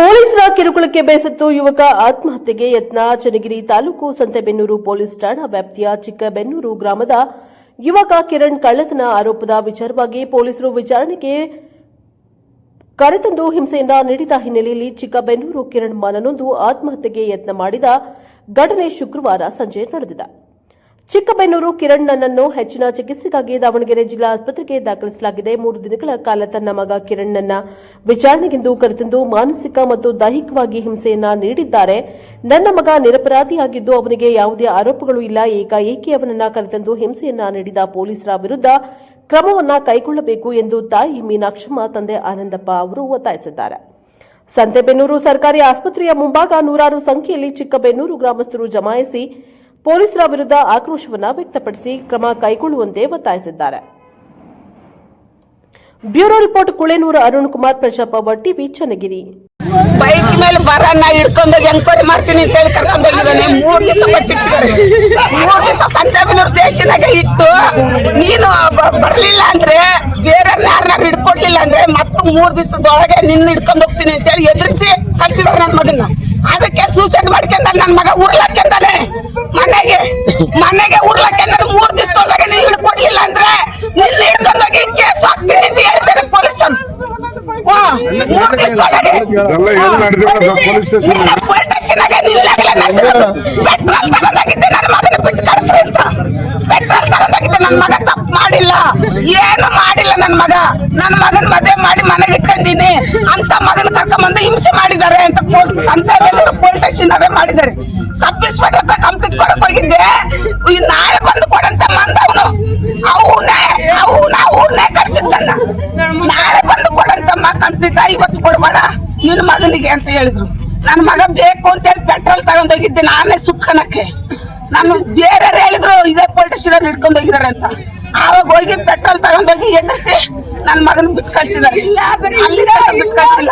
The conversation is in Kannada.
ಪೊಲೀಸರ ಕಿರುಕುಳಕ್ಕೆ ಬೇಸತ್ತು ಯುವಕ ಆತ್ಮಹತ್ಯೆಗೆ ಯತ್ನ. ಚನ್ನಗಿರಿ ತಾಲೂಕು ಸಂತೆಬೆನ್ನೂರು ಪೊಲೀಸ್ ಠಾಣಾ ವ್ಯಾಪ್ತಿಯ ಚಿಕ್ಕಬೆನ್ನೂರು ಗ್ರಾಮದ ಯುವಕ ಕಿರಣ್ ಕಳ್ಳತನ ಆರೋಪದ ವಿಚಾರವಾಗಿ ಪೊಲೀಸರು ವಿಚಾರಣೆಗೆ ಕರೆತಂದು ಹಿಂಸೆಯನ್ನ ನೀಡಿದ ಹಿನ್ನೆಲೆಯಲ್ಲಿ ಚಿಕ್ಕಬೆನ್ನೂರು ಕಿರಣ್ ಮನನೊಂದು ಆತ್ಮಹತ್ಯೆಗೆ ಯತ್ನ ಮಾಡಿದ ಘಟನೆ ಶುಕ್ರವಾರ ಸಂಜೆ ನಡೆದಿದೆ. ಚಿಕ್ಕಬೆನ್ನೂರು ಕಿರಣ್ಣನನ್ನು ಹೆಚ್ಚಿನ ಚಿಕಿತ್ಸೆಗಾಗಿ ದಾವಣಗೆರೆ ಜಿಲ್ಲಾ ಆಸ್ಪತ್ರೆಗೆ ದಾಖಲಿಸಲಾಗಿದೆ. ಮೂರು ದಿನಗಳ ಕಾಲ ತನ್ನ ಮಗ ಕಿರಣ್ಣನ ವಿಚಾರಣೆಗೆಂದು ಕರೆತಂದು ಮಾನಸಿಕ ಮತ್ತು ದೈಹಿಕವಾಗಿ ಹಿಂಸೆಯನ್ನ ನೀಡಿದ್ದಾರೆ. ನನ್ನ ಮಗ ನಿರಪರಾಧಿಯಾಗಿದ್ದು ಅವನಿಗೆ ಯಾವುದೇ ಆರೋಪಗಳು ಇಲ್ಲ. ಏಕಾಏಕಿ ಅವನನ್ನ ಕರೆತಂದು ಹಿಂಸೆಯನ್ನ ನೀಡಿದ ಪೊಲೀಸರ ವಿರುದ್ಧ ಕ್ರಮವನ್ನ ಕೈಗೊಳ್ಳಬೇಕು ಎಂದು ತಾಯಿ ಮೀನಾಕ್ಷಮ್ಮ, ತಂದೆ ಆನಂದಪ್ಪ ಅವರು ಒತ್ತಾಯಿಸಿದ್ದಾರೆ. ಸಂತೆಬೆನ್ನೂರು ಸರ್ಕಾರಿ ಆಸ್ಪತ್ರೆಯ ಮುಂಭಾಗ ನೂರಾರು ಸಂಖ್ಯೆಯಲ್ಲಿ ಚಿಕ್ಕಬೆನ್ನೂರು ಗ್ರಾಮಸ್ಥರು ಜಮಾಯಿಸಿ ಪೊಲೀಸರ ವಿರುದ್ಧ ಆಕ್ರೋಶವನ್ನ ವ್ಯಕ್ತಪಡಿಸಿ ಕ್ರಮ ಕೈಗೊಳ್ಳುವಂತೆ ಒತ್ತಾಯಿಸಿದ್ದಾರೆ. ಬ್ಯೂರೋ ರಿಪೋರ್ಟ್ ಕುಳೇನೂರು ಅರುಣ್ ಕುಮಾರ್ ಪ್ರಜಾಪವ ಟಿವಿ ಚನ್ನಗಿರಿ. ಬೈಕ್ ಮೇಲೆ ಬರನ್ನ ಹಿಡ್ಕೊಂಡೋಗಿ ಎಂಕ್ವೈರಿ ಮಾಡ್ತೀನಿ ಅಂತ ಹೇಳಿ ಕರ್ಕೊಂಡೋಗಿದ್ದಾನೆ ಮೂರ್ ದಿವಸ ಬಚ್ಚಿಟ್ಟಿದ್ದಾರೆ. ಮೂರ್ ದಿವಸ ಸಂತೆಬೆನ್ನೂರು ಸ್ಟೇಷನ್ ಆಗ ಇಟ್ಟು ನೀನು ಬರ್ಲಿಲ್ಲ ಅಂದ್ರೆ ಬೇರೆ ಯಾರನ್ನ ಹಿಡ್ಕೊಡ್ಲಿಲ್ಲ ಅಂದ್ರೆ ಮತ್ತೆ ಮೂರ್ ದಿವಸದೊಳಗೆ ನಿನ್ನ ಹಿಡ್ಕೊಂಡು ಹೋಗ್ತೀನಿ ಅಂತ ಹೇಳಿ ಎದುರಿಸಿ ಕಳ್ಸಿದಾರೆ ನನ್ನ ಮಗನ್ನ. ಅದಕ್ಕೆ ಸೂಸೈಡ್ ಮಾಡ್ಕೊಂಡ ನನ್ನ ಮಗ ಉರ್ಲಕ್ಕೆಂದಾನೆ. ಮನೆಗೆ ಮನೆಗೆ ಉರ್ಲಕ್ಕೆಂದ್ರೆ ಮೂರ್ ದಿವಸದೊಳಗೆ ನೀನು ಹಿಡ್ಕೊಡ್ಲಿಲ್ಲ ಅಂದ್ರೆ ನಿನ್ನ ಹಿಡ್ಕೊಂಡೋಗಿ ಕೇಸ್ ಹಾಕ್ತೀನಿ ಅಂತ ಹೇಳ್ತಾರೆ ಪೊಲೀಸರು ಹಾ, ಮೂರ್ ದಿವಸದೊಳಗೆ ಎಲ್ಲ ಏನ್ ಮಾಡಿದ್ರು ಪೊಲೀಸ್ ಸ್ಟೇಷನ್ ಪೆಟ್ರೋಲ್ ತಗೊಂಡಾಗಿದ್ದೆ ನನ್ನ ಮಗನ ಬಿಟ್ಟು ಕಳ್ಸ್ರಿ ಅಂತ. ಪೆಟ್ರೋಲ್ ತಗೊಂಡೋಗಿದ್ದೆ ನನ್ನ ಮಗ ತಪ್ಪು ಮಾಡಿಲ್ಲ. ಏನು ಮಾಡಿಲ್ಲ ನನ್ನ ಮಗ. ನನ್ನ ಮಗನ ಮದುವೆ ಮಾಡಿ ಮನೆಗೆ ಪೊಲೀಸ್ ಅದೇ ಮಾಡಿದ್ದಾರೆ. ಸಬ್ ಇನ್ಸ್ಪೆಕ್ಟರ್ ಹತ್ರ ಕಂಪ್ಲೀಟ್ ಕೊಡಕ್ ಹೋಗಿದ್ದೆ. ಈ ನಾಳೆ ಬಂದು ಕೊಡಂತ ಮಂದ ಅವನು. ಅವನೇ ಅವನ ಕರ್ಸಿದ್ದನ್ನ ನಾಳೆ ಬಂದು ಕೊಡಂತಮ್ಮ ಕಂಪ್ಲೀಟ್ ಇವತ್ತು ಕೊಡ್ಬೇಡ ನಿನ್ನ ಮಗನಿಗೆ ಅಂತ ಹೇಳಿದ್ರು. ನನ್ನ ಮಗ ಬೇಕು ಅಂತ ಹೇಳಿ ಪೆಟ್ರೋಲ್ ತಗೊಂಡೋಗಿದ್ದೆ ನಾನೇ ಸುಟ್ಕನಕ್ಕೆ ನಾನು ಬೇರೆ ಹೇಳಿದ್ರು ಇದೇ ಪೊಲಿಟಿಷಿಯನ್ ಹಿಡ್ಕೊಂಡು ಹೋಗಿದ್ದಾರೆ ಅಂತ. ಆವಾಗ ಹೋಗಿ ಪೆಟ್ರೋಲ್ ತಗೊಂಡೋಗಿ ಎದುರಿಸಿ ನನ್ನ ಮಗನ ಬಿಟ್ಟು ಕಳ್ಸಿದ್ದಾರೆ. ಅಲ್ಲಿ ಬಿಟ್ಟು ಕಳ್ಸಿಲ್ಲ.